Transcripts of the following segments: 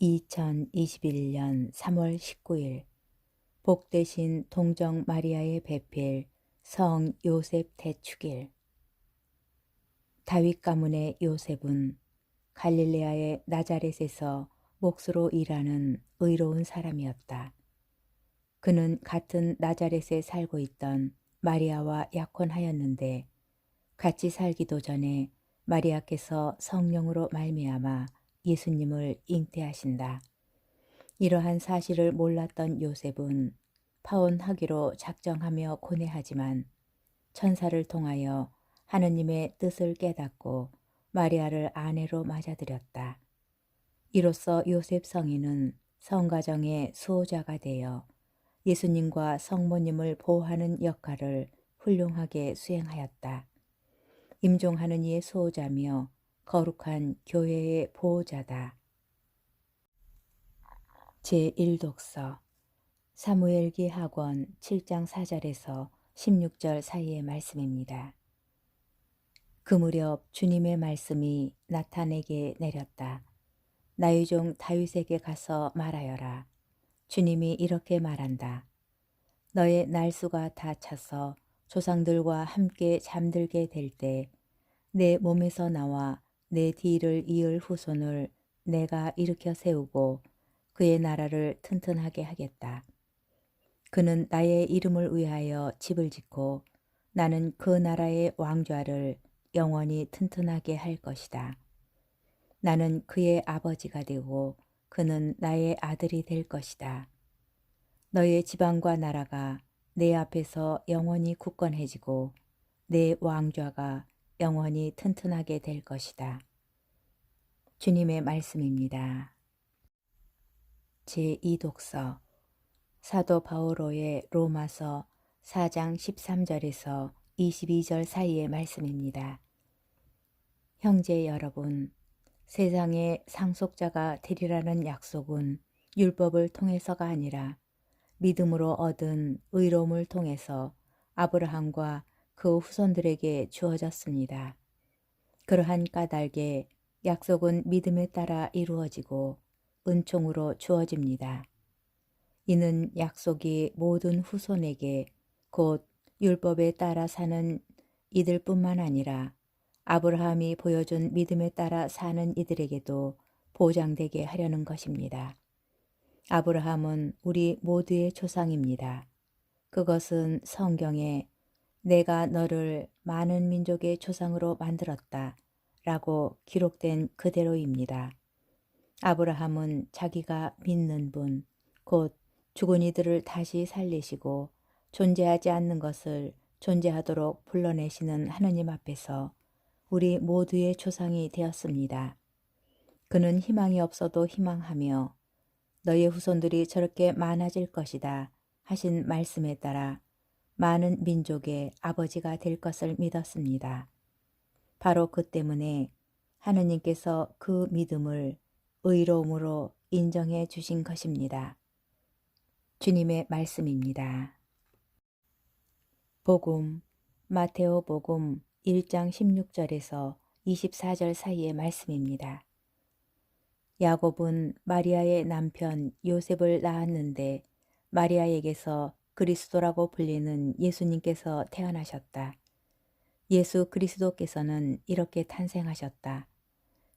2021년 3월 19일 복되신 동정 마리아의 배필 성 요셉 대축일 다윗 가문의 요셉은 갈릴레아의 나자렛에서 목수로 일하는 의로운 사람이었다. 그는 같은 나자렛에 살고 있던 마리아와 약혼하였는데 같이 살기도 전에 마리아께서 성령으로 말미암아 예수님을 잉태하신다. 이러한 사실을 몰랐던 요셉은 파혼하기로 작정하며 고뇌하지만 천사를 통하여 하느님의 뜻을 깨닫고 마리아를 아내로 맞아들였다. 이로써 요셉 성인은 성가정의 수호자가 되어 예수님과 성모님을 보호하는 역할을 훌륭하게 수행하였다. 임종하는 이의 수호자며 거룩한 교회의 보호자다. 제1독서 사무엘기 학원 7장 4절에서 16절 사이의 말씀입니다. 그 무렵 주님의 말씀이 나타내게 내렸다. 나의 종 다윗에게 가서 말하여라. 주님이 이렇게 말한다. 너의 날수가 다 차서 조상들과 함께 잠들게 될 때 내 몸에서 나와 내 뒤를 이을 후손을 내가 일으켜 세우고 그의 나라를 튼튼하게 하겠다. 그는 나의 이름을 위하여 집을 짓고 나는 그 나라의 왕좌를 영원히 튼튼하게 할 것이다. 나는 그의 아버지가 되고 그는 나의 아들이 될 것이다. 너의 지방과 나라가 내 앞에서 영원히 굳건해지고 내 왕좌가 영원히 튼튼하게 될 것이다. 주님의 말씀입니다. 제2독서 사도 바오로의 로마서 4장 13절에서 22절 사이의 말씀입니다. 형제 여러분, 세상의 상속자가 되리라는 약속은 율법을 통해서가 아니라 믿음으로 얻은 의로움을 통해서 아브라함과 그 후손들에게 주어졌습니다. 그러한 까닭에 약속은 믿음에 따라 이루어지고 은총으로 주어집니다. 이는 약속이 모든 후손에게 곧 율법에 따라 사는 이들뿐만 아니라 아브라함이 보여준 믿음에 따라 사는 이들에게도 보장되게 하려는 것입니다. 아브라함은 우리 모두의 조상입니다. 그것은 성경에 내가 너를 많은 민족의 조상으로 만들었다 라고 기록된 그대로입니다. 아브라함은 자기가 믿는 분, 곧 죽은 이들을 다시 살리시고 존재하지 않는 것을 존재하도록 불러내시는 하느님 앞에서 우리 모두의 조상이 되었습니다. 그는 희망이 없어도 희망하며 너의 후손들이 저렇게 많아질 것이다 하신 말씀에 따라 많은 민족의 아버지가 될 것을 믿었습니다. 바로 그 때문에 하느님께서 그 믿음을 의로움으로 인정해 주신 것입니다. 주님의 말씀입니다. 복음 마테오 복음 1장 16절에서 24절 사이의 말씀입니다. 야곱은 마리아의 남편 요셉을 낳았는데 마리아에게서 그리스도라고 불리는 예수님께서 태어나셨다. 예수 그리스도께서는 이렇게 탄생하셨다.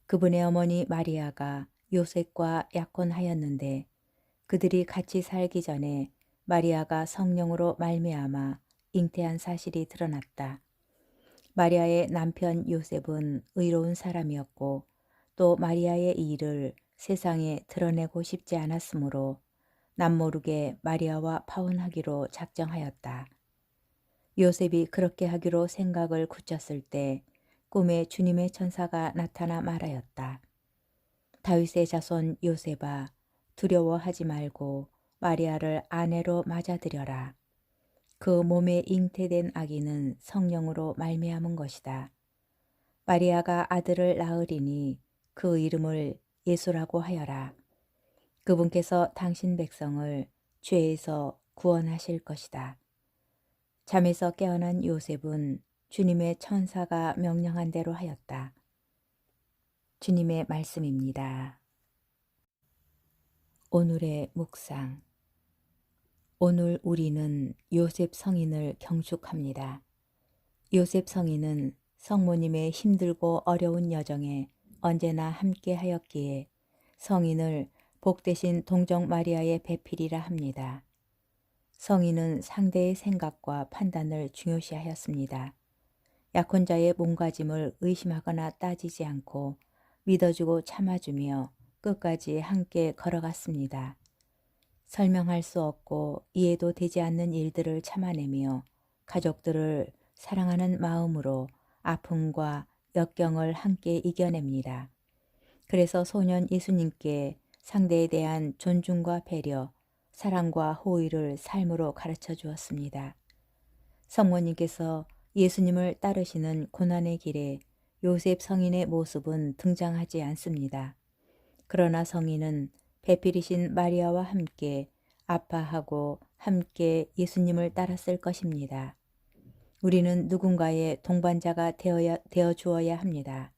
그분의 어머니 마리아가 요셉과 약혼하였는데 그들이 같이 살기 전에 마리아가 성령으로 말미암아 잉태한 사실이 드러났다. 마리아의 남편 요셉은 의로운 사람이었고 또 마리아의 일을 세상에 드러내고 싶지 않았으므로 남모르게 마리아와 파혼하기로 작정하였다. 요셉이 그렇게 하기로 생각을 굳혔을 때 꿈에 주님의 천사가 나타나 말하였다. 다윗의 자손 요셉아 두려워하지 말고 마리아를 아내로 맞아들여라. 그 몸에 잉태된 아기는 성령으로 말미암은 것이다. 마리아가 아들을 낳으리니 그 이름을 예수라고 하여라. 그분께서 당신 백성을 죄에서 구원하실 것이다. 잠에서 깨어난 요셉은 주님의 천사가 명령한 대로 하였다. 주님의 말씀입니다. 오늘의 묵상 오늘 우리는 요셉 성인을 경축합니다. 요셉 성인은 성모님의 힘들고 어려운 여정에 언제나 함께 하였기에 성인을 복되신 동정 마리아의 배필이라 합니다. 성인은 상대의 생각과 판단을 중요시하였습니다. 약혼자의 몸가짐을 의심하거나 따지지 않고 믿어주고 참아주며 끝까지 함께 걸어갔습니다. 설명할 수 없고 이해도 되지 않는 일들을 참아내며 가족들을 사랑하는 마음으로 아픔과 역경을 함께 이겨냅니다. 그래서 소년 예수님께 상대에 대한 존중과 배려, 사랑과 호의를 삶으로 가르쳐 주었습니다. 성모님께서 예수님을 따르시는 고난의 길에 요셉 성인의 모습은 등장하지 않습니다. 그러나 성인은 배필이신 마리아와 함께 아파하고 함께 예수님을 따랐을 것입니다. 우리는 누군가의 동반자가 되어야, 되어 주어야 합니다.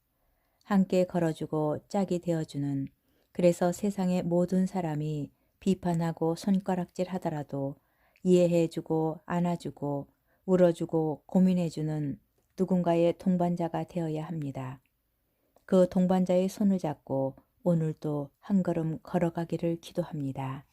함께 걸어주고 짝이 되어주는 그래서 세상의 모든 사람이 비판하고 손가락질 하더라도 이해해주고 안아주고 울어주고 고민해주는 누군가의 동반자가 되어야 합니다. 그 동반자의 손을 잡고 오늘도 한 걸음 걸어가기를 기도합니다.